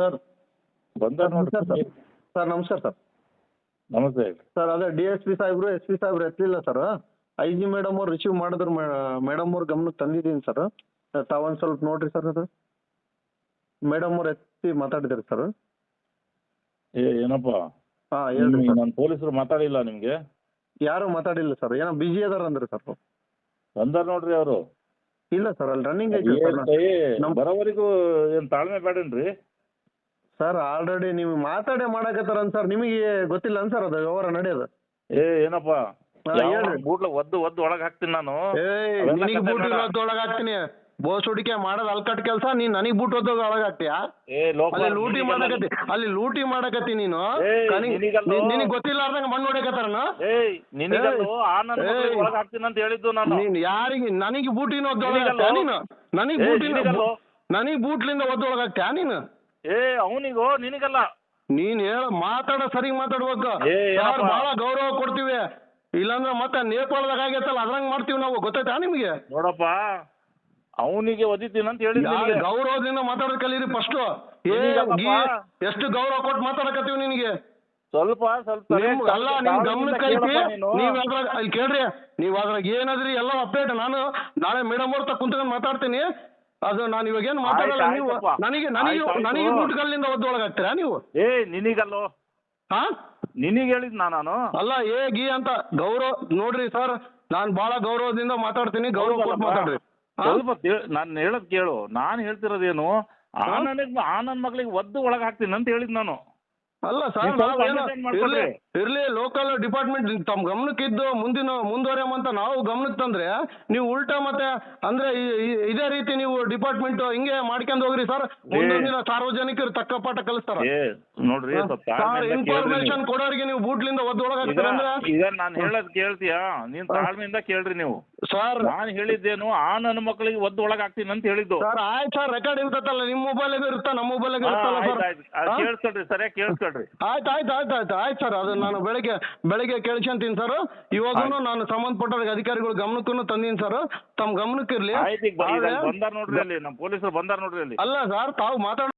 Sir. ಬಂದಾರ ನಮಸ್ಕಾರ ನೋಡಿ ಸರ್. ಸರ್ ನಮಸ್ಕಾರ ಸರ್. ನಮಸ್ತೆ ಸರ್ ಅದೇ ಡಿ ಎಸ್ ಪಿ ಸಾಹೇಬ್ರು ಎಸ್ ಪಿ ಸಾಹೇಬ್ರು ಎತ್ತಲಿಲ್ಲ ಸರ್. ಐ ಜಿ ಮೇಡಮ್ ಅವ್ರು ರಿಸೀವ್ ಮಾಡಿದ್ರು ಮೇಡಮ್ ಅವ್ರ ಗಮನಕ್ಕೆ ತಂದಿದ್ದೀನಿ ಸರ್. ತಾವೊಂದು ಸ್ವಲ್ಪ ನೋಡ್ರಿ ಸರ್ ಅದು. ಮೇಡಮ್ ಅವ್ರು ಎತ್ತಿ ಮಾತಾಡಿದ್ರಿ ಸರ್. ಏ ಏನಪ್ಪ? ಹಾ ಹೇಳ್ರಿ ಸರ್. ನಾನು ಪೊಲೀಸರು ಮಾತಾಡಿಲ್ಲ ನಿಮ್ಗೆ? ಯಾರು ಮಾತಾಡಿಲ್ಲ ಸರ್. ಏನೋ ಬಿಜಿ ಅದಾರ ಅಂದ್ರಿ ಸರ್ ಬಂದಾರ ನೋಡ್ರಿ ಅವರು. ಇಲ್ಲ ಸರ್ ಅಲ್ಲಿ ರನ್ನಿಂಗ್ ಐತಿ ಬರೋವರೆಗೂ ಏನ್ ತಾಳ್ಮೆ ಬೇಡೇನ್ರಿ ಸರ್ ಆಲ್ರೆಡಿ ನೀವು ಮಾತಾಡೇ ಮಾಡಕತ್ತಾರ ಸರ್ ನಿಮಗೆ ಗೊತ್ತಿಲ್ಲ ಅನ್ ಸರ್ ಅದು ವ್ಯವಹಾರ ನಡೆಯೋದು ಏ ಏನಪ್ಪ ಹಾ, ಹೇಳ್ರಿ. ಬೂಟ್ಲ ಒದ್ದು ಒದ್ದು ಒಳಗ್ ಹಾಕ್ತೀನಿ ನಾನು ಏ ಅವೆಲ್ಲ ನಿನಗೆ ಕತೆ ಬೂಟ್ ಬೇಡ. ಒಳಗೆ ಹಾಕ್ತೀನಿ ಬೋಸ್ ಹುಡುಕೆ ಮಾಡೋದು ಅಲ್ಕಟ್ ಕೆಲಸ ನೀನ್ ನನಗೆ ಬೂಟ್ ಒದ್ದೋಗ ಒಳಗೆ ಹಾಕ್ತೀಯಾ ಏ ಲೋಕ ಅಲ್ಲಿ ಲೂಟಿ ಮಾಡಕತ್ತಿ ಅಲ್ಲಿ ಲೂಟಿ ಮಾಡಕತ್ತಿ ನೀನು ಏಯ್, ನಿನಗಲ್ಲೋ. ನಿನಗ್ ಗೊತ್ತಿಲ್ಲಾರ್ದಂಗ ಮಣ್ಣು ಹೊಡಕತ್ತಾರನ ಏಯ್ ನಿನಗಲ್ಲೂ ಆ ನನ್ನ ಏಯ್. ಒಳಗ್ ಹಾಕ್ತೀನಿ ಅಂತ ಹೇಳಿದ್ದು ನಾನು ನೀನ್ ಯಾರಿಗೆ ನನಗೆ ಬೂಟಿನ ಒದ್ದು ನಿನಗಲ್ಲೋ. ಹಾಕ್ತ್ಯಾ ನೀನು ನನಗೆ ಏಯ್, ಬೂಟಿನ ನಿನಗಲ್ಲೋ. ನನಗೆ ಬೂಟ್ಲಿಂದ ಒದ್ದೊಳಗೆ ಹಾಕ್ತ್ಯಾ ನೀನು ಏ ಅವನಿಗೋ ನಿನಗಲ್ಲ. ನೀನ್ ಹೇಳ ಮಾತಾಡ ಸರಿ ಮಾತಾಡ್ಬೇಕು. ಏ, ಏನಪ್ಪ? ಸರ್ ಬಹಳ ಗೌರವ ಕೊಡ್ತೀವಿ. ಇಲ್ಲಾಂದ್ರೆ ಮತ್ತೆ ನೇಪಾಳದಾಗ ಆಗೈತಲ್ಲ ಅದ್ರಂಗ್ ಮಾಡ್ತೀವಿ ನಾವು ಗೊತ್ತಾಯ್ತಾ ನಿಮ್ಗೆ? ನೋಡಪ್ಪ ಅವನಿಗೆ ಒದಿತೀನಿ ಅಂತ ಹೇಳಿದ್ ಯಾರ್ ನಿನಗೆ. ಗೌರವದಿಂದ ಮಾತಾಡೋದ್ ಕಲೀರಿ ಫಸ್ಟ್ ಏ ನಿನಗಲ್ಲಪ್ಪ. ಗೀ- ಎಷ್ಟು ಗೌರವ ಕೊಟ್ಟು ಮಾತಾಡಕತ್ತೀವಿ ನಿನಗೆ? ಸ್ವಲ್ಪ ಸ್ವಲ್ಪ ನಿಮ್ ಅಲ್ಲ ನಿಮ್ ಗಮನಕ್ಕೆ ಐತಿ? ನೀನು. ನೀವ್ ಅದ್ರಾಗ ಅಲ್ಲಿ ಕೇಳ್ರಿ ನೀವ್ ಅದ್ರಾಗ ಏನಾದ್ರಿ ಎಲ್ಲ ಅಪ್ಡೇಟ್ ನಾನು ನಾಳೆ ಮೇಡಮ್ ಅವ್ರ ಕುಂತ್ಕೊಂಡ್ ಮಾತಾಡ್ತೀನಿ. ಅದು ನಾನು ಇವಾಗ ಏನು ಮಾತಾಡಲ್ಲ ಆಯ್ತ್ ನೀವು? ಆಯ್ತಪ್ಪ. ನನಗೆ ನನಗೆ ಆಯ್ತ್ ಆಯ್ತು. ನನಗೆ ಬೂಟ್ಗಲ್ಲಿಂದ ಒದ್ದೊಳಗಾಗ್ತೀರಾ ನೀವು? ಏ ನಿನಗಲ್ಲೋ? ಹಾ ನಿನಗೆ ಹೇಳಿದ್ ನಾನು? ಅಲ್ಲ ಏ ಗೀ ಅಂತ ಗೌರವ ನೋಡ್ರಿ ಸರ್ ನಾನ್ ಬಹಳ ಗೌರವದಿಂದ ಮಾತಾಡ್ತೀನಿ ಗೌರವ ಕೊಟ್ಟು ಮಾತಾಡ್ರಿ. ಹಾ? ಸ್ವಲ್ಪ ನಾನು ಹೇಳೋದ್ ಕೇಳು. ನಾನು ಹೇಳ್ತಿರೋದೇನು ಆ ನನಗೆ ನನಗ್ ಆ ನನ್ನ ಮಗಳಿಗೆ ಒದ್ದು ಒಳಗ್ ಹಾಕ್ತೀನಿ ಅಂತ ಹೇಳಿದ್ ನಾನು. ಅಲ್ಲ ಸರ್ ನೀವು ಸ್ವಲ್ಪ understand ಇರ್ಲಿ ಮಾಡ್ಕೊಳ್ರಿ. ಇರ್ಲಿ ಲೋಕಲ್ ಡಿಪಾರ್ಟ್ಮೆಂಟ್ ತಮ್ಮ ಗಮನಕ್ಕಿದ್ದು ಮುಂದಿನ ಮುಂದುವರಿಯಮಂತ ನಾವು ಗಮನಕ್ಕೆ ತಂದ್ರೆ ನೀವು ಉಲ್ಟಾ ಮತ್ತೆ ಅಂದ್ರೆ ಈ- ಈ- ಇದೇ ರೀತಿ ನೀವು ಡಿಪಾರ್ಟ್ಮೆಂಟ್ ಹಿಂಗೆ ಮಾಡ್ಕೊಂಡು ಹೋಗ್ರಿ ಸರ್. ಮುಂದಿನ ದಿನ ಸಾರ್ವಜನಿಕರು ತಕ್ಕ ಪಾಠ ಕಲಿಸ್ತಾರ. ಏ ನೋಡ್ರಿ ಸ್ವಲ್ಪ ಸರ್ ತಾಳ್ಮೆಯಿಂದ ಕೇಳ್ರಿ ಇನ್ಫಾರ್ಮೇಶನ್ ನೀವು. ಕೊಡೋರಿಗೆ ನೀವು ಬೂಟ್ಲಿಂದ ಒದ್ದು ಈಗ ನಾನು ಹೇಳೋದ್ ಕೇಳ್ತೀಯಾ? ನೀನ್ ತಾಳ್ಮೆಯಿಂದ ಕೇಳ್ರಿ ನೀವು. ಸರ್. ನಾನ್ ಹೇಳಿದ್ದೇನು ಆ ನನ್ನ ಮಕ್ಕಳಿಗೆ ಒದ್ದು ಒಳಗಾಗ್ತೀನಿ ಹಾಕ್ತೀನಿ ಅಂತ ಹೇಳಿದ್ದು. ಸರ್ ಆಯ್ತು ಸರ್ ರೆಕಾರ್ಡ್ ಇರ್ತೈತಲ್ಲ ನಿಮ್ಮ ಮೊಬೈಲ್ ಇರುತ್ತಾ ನಮ್ಮ ಮೊಬೈಲ್ಗೂ ಹಾ, ಇರುತ್ತಲ್ಲ ಆಯ್ತ್ ಸರ್? ಆಯ್ತ್. ಅದ್ ಕೇಳಿಸ್ಕೊಳ್ರಿ ಸರಿಯಾಗಿ ಕೇಳಿಸ್ಕೊಳ್ರಿ. ಆಯ್ತು ಆಯ್ತು ಆಯ್ತು ಆಯ್ತು. ಆಯ್ತು ಸರ್ ಅದು ನಾನು ಬೆಳಗ್ಗೆ ಬೆಳಗ್ಗೆ ಕೇಳ್ಕೊಂತೀನಿ ಸರ್. ಇವಾಗೂ ನಾನು ಸಂಬಂಧಪಟ್ಟ ಅಧಿಕಾರಿಗಳ ಗಮನಕ್ಕೂ ತಂದೀನಿ ಸರ್. ತಮ್ಮ ಗಮನಕ್ಕೆ ಇರಲಿ ಆಯ್ತು ಈಗ ಬಂದಾರ ನೋಡ್ರಿ ಅಲ್ಲಿ ನಮ್ಮ ಪೊಲೀಸರು ಬಂದಾರ ನೋಡ್ರಿ ಅಲ್ಲಿ. ಅಲ್ಲ ಸರ್ ತಾವು ಮಾತಾಡ